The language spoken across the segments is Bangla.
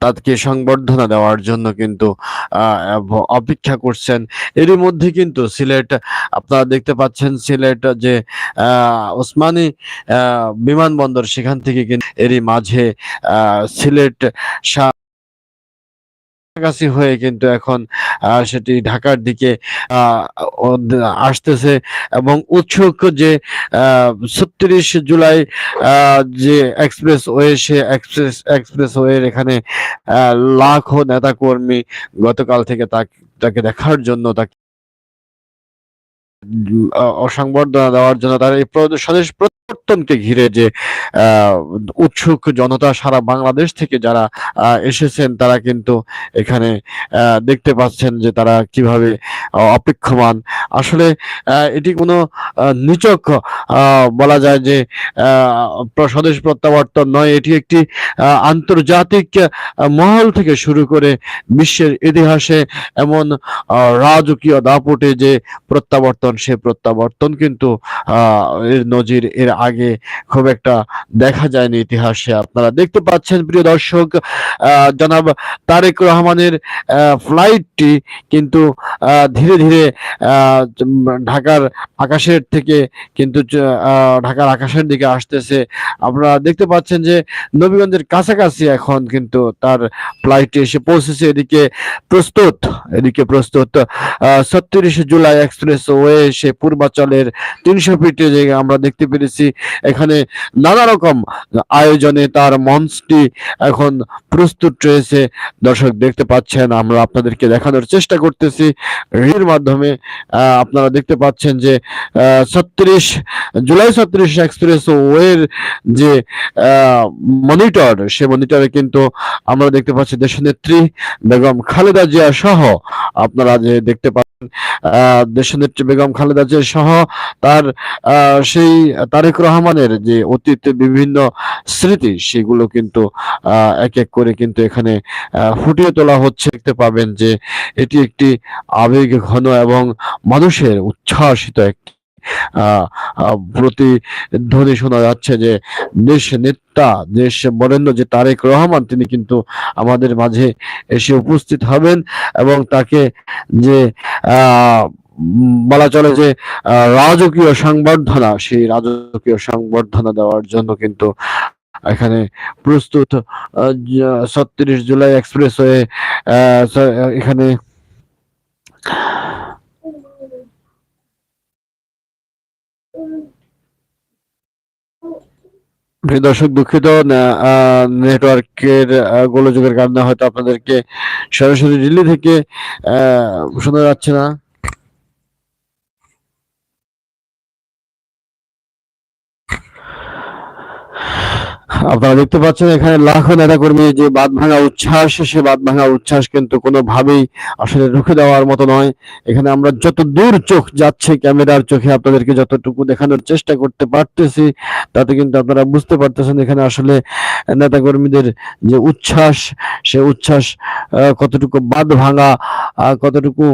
তাদেরকে সংবর্ধনা দেওয়ার জন্য কিন্তু অপেক্ষা করছেন। এরই মধ্যে কিন্তু সিলেট, আপনারা দেখতে পাচ্ছেন সিলেট যে ওসমানী বিমানবন্দর সেখান থেকে কিন্তু এরই মাঝে সিলেট কাছাকাছি হয়ে কিন্তু এখন সেটি ঢাকার দিকে আসতেছে এবং উৎসুক যে ছত্রিশ জুলাই যে এক্সপ্রেস ওয়ে সে এক্সপ্রেস এক্সপ্রেস ওয়ের এখানে লাখো নেতা কর্মী গতকাল থেকে তাকে দেখার জন্য তাকে অসংবর্ধনা দেওয়ার জন্য তার এই স্বদেশ পরিবর্তনকে ঘিরে যে উৎসুক জনতা সারা বাংলাদেশ থেকে যারা এসেছেন, তারা কিন্তু এখানে দেখতে পাচ্ছেন যে তারা কীভাবে অপেক্ষমান। আসলে এটি কোনো নিচক বলা যায় যে স্বদেশ প্রত্যাবর্তন নয়। এটি একটি আন্তর্জাতিক মহল থেকে শুরু করে বিশ্বের ইতিহাসে এমন রাজকীয় দাপটে যে প্রত্যাবর্তন, সে প্রত্যাবর্তন কিন্তু এর নজির, এর আগে খুব একটা দেখা যায়নি ইতিহাসে। আপনারা দেখতে পাচ্ছেন, প্রিয় দর্শক জনাব তারেক রহমানের ফ্লাইটটি কিন্তু ধীরে ধীরে ঢাকার আকাশের থেকে কিন্তু ঢাকার আকাশের দিকে আসতেছে। আপনারা দেখতে পাচ্ছেন যে নবীগঞ্জের কাছাকাছি এখন কিন্তু তার ফ্লাইটটি এসে পৌঁছেছে। এদিকে প্রস্তুত এদিকে প্রস্তুত ছত্রিশ জুলাই এক্সপ্রেস ওয়ে এসে পূর্বাচলের তিনশো ফিটে জায়গায় আমরা দেখতে পেরেছি এখানে নানা রকম আয়োজনে তার মঞ্চটি এখন প্রস্তুত রয়েছে। দর্শক দেখতে পাচ্ছেন, আমরা আপনাদেরকে দেখানোর চেষ্টা করতেছি। এর মাধ্যমে আপনারা দেখতে পাচ্ছেন যে ছত্রিশ, জুলাই ছত্রিশ এক্সপ্রেস ওয়ের যে মনিটর, সে মনিটরে কিন্তু আমরা দেখতে পাচ্ছি দেশনেত্রী বেগম খালেদা জিয়া সহ আপনারা যে দেখতে দেশনেত্রী বেগম খালেদা জিয়া সহ তার সেই তারেক রহমানের যে অতীত বিভিন্ন স্মৃতি, সেগুলো কিন্তু এক এক করে কিন্তু এখানে ফুটিয়ে তোলা হচ্ছে। দেখতে পাবেন যে এটি একটি আবেগ ঘন এবং মানুষের উচ্ছ্বাসিত একটি প্রতিধ্বনি শোনা যাচ্ছে যে দেশ নেতা, দেশ বরেণ্য যে তারেক রহমান, তিনি কিন্তু আমাদের মাঝে এসে উপস্থিত হবেন এবং তাকে যে বলা চলে যে রাজকীয় সংবর্ধনা, সেই রাজকীয় সংবর্ধনা দেওয়ার জন্য কিন্তু এখানে প্রস্তুত ছত্রিশ জুলাই এক্সপ্রেস হয়ে এখানে দর্শক দুঃখিত নেটওয়ার্কের গোলযোগের কারণে হয়তো আপনাদেরকে সরাসরি দিল্লি থেকে শোনা যাচ্ছে না। আপনারা দেখতে পাচ্ছেন এখানে লাখো নেতা কর্মী যে বাদ ভাঙা উচ্ছ্বাস, সে বাদ ভাঙা উচ্ছ্বাস কিন্তু কোনোভাবেই আসলে রুখে দেওয়ার মতো নয়। এখানে আমরা যত দূর চোখ যাচ্ছে, ক্যামেরার চোখে আপনাদেরকে যতটুকু দেখানোর চেষ্টা করতে পারতেছি, তাতে কিন্তু আপনারা বুঝতে পারতেছেন এখানে আসলে নেতা কর্মীদের যে উচ্ছ্বাস, সে উচ্ছ্বাস কতটুকু বাদ ভাঙা কতটুকু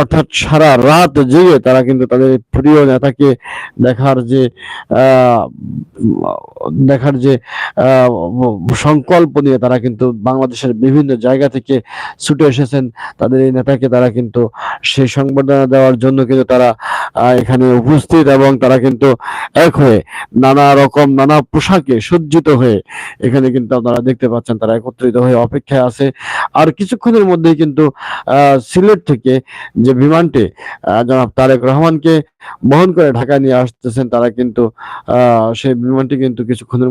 অর্থাৎ সারা রাত জেগে তারা কিন্তু তাদের প্রিয় নেতাকে দেখার যে দেখার যে সংকল্প নিয়ে তারা কিন্তু বাংলাদেশের বিভিন্ন জায়গা থেকে ছুটে এসেছেন, তাদের এই নেতাকে তারা কিন্তু সেই সংবর্ধনা দেওয়ার জন্য কিন্তু তারা এখানে উপস্থিত এবং তারা কিন্তু এক হয়ে নানা রকম, নানা পোশাকে সজ্জিত হয়ে এখানে কিন্তু আপনারা দেখতে পাচ্ছেন, তারা একত্রিত হয়ে অপেক্ষায় আছে। আর কিছুক্ষণের মধ্যেই কিন্তু সিলেট থেকে যে বিমানটি জনাব তারেক রহমানকে বহন করে ঢাকা নিয়ে আসতেছেন, তারা কিন্তু সেই বিমানটি কিন্তু কিছুক্ষণের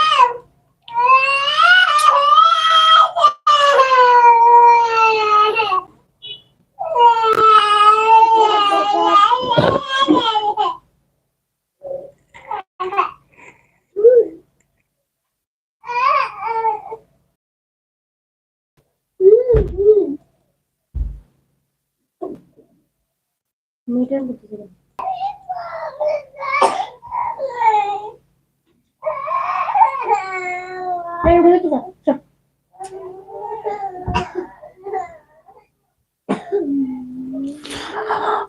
মিটার বুঝতে চল।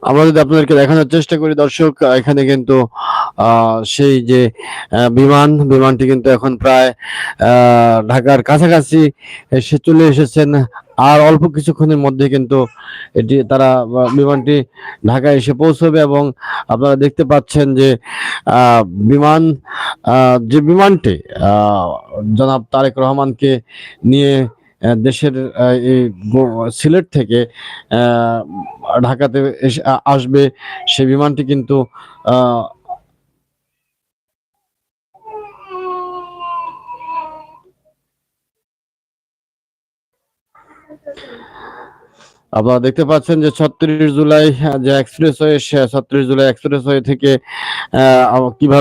আমরা যদি আপনাদেরকে দেখানোর চেষ্টা করি, দর্শক, এখানে কিন্তু সেই যে বিমান, বিমানটি কিন্তু এখন প্রায় ঢাকার কাছাকাছি এসে চলে এসেছেন। আর অল্প কিছুক্ষণের মধ্যে কিন্তু এটি তারা বিমানটি ঢাকায় এসে পৌঁছবে এবং আপনারা দেখতে পাচ্ছেন যে বিমান যে বিমানটি জনাব তারেক রহমানকে নিয়ে দেশের এই সিলেট থেকে ঢাকাতে আসবে সে বিমানটি কিন্তু আপনারা দেখতে পাচ্ছেন যে ছত্রিশ জুলাই যে এক্সপ্রেস ওয়ে ছত্রিশ জুলাই এক্সপ্রেস ওয়ে থেকে কীভাবে